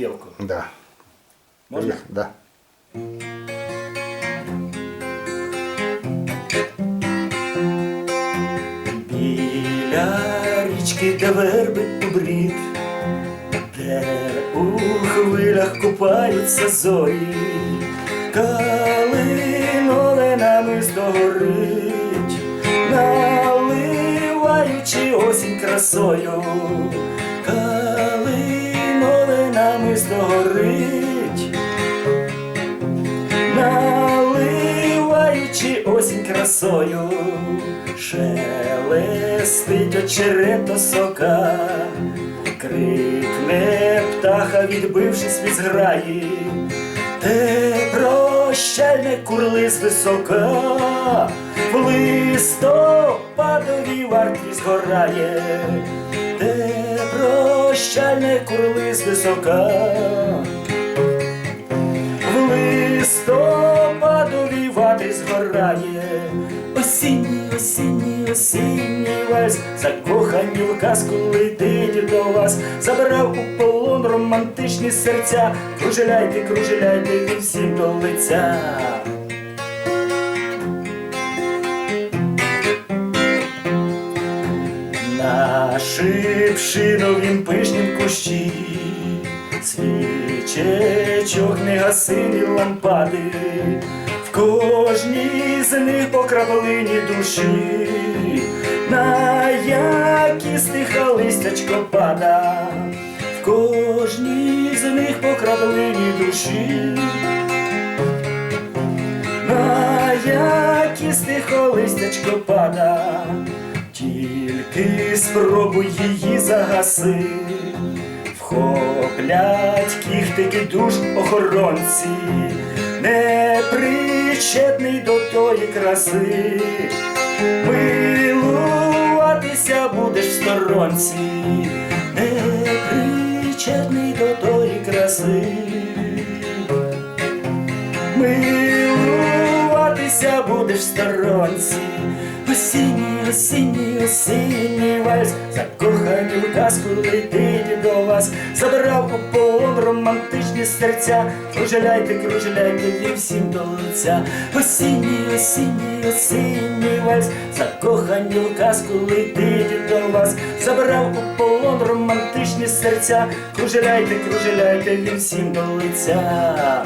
співку. Да. Можна? Да. Біля річки, де верби у брід, де у хвилях купаються зорі, калинове намисто горить, наливаючи осінь красою, наливаючи осінь красою, шелестить очерето сока, крикне птаха, відбившись від зграї, те прощальне курли з висока, в листопадовій варті згорає, те прощальне курли висока. В листопадовій ватрі згорає, осінній, осінній, осінній вальс, закохані в казку летить до вас, забрав у полон романтичні серця, кружеляйте, кружеляйте він всім до лиця. На шипшиновім пишнім кущі свічечок негасині лампади, в кожній з них по краплині душі, на якістих листячко пада, в кожній з них по краплині душі. На якістих листячко пада, тільки спробуй її загаси, вхоплять кіхтики душ охоронці, непричетний до тої краси, милуватися будеш в сторонці, не причетний до Будеш в сторонці, осінній, осінній, осінній вальс, закохані в казку летить до вас, забирав у полон романтичні серця, кружеляйте, кружеляйте він всім до лиця, осінній, осінній, осінній вальс, закохані в казку летить до вас, забирав у полон романтичні серця, кружеляйте, кружеляйте він всім до лиця.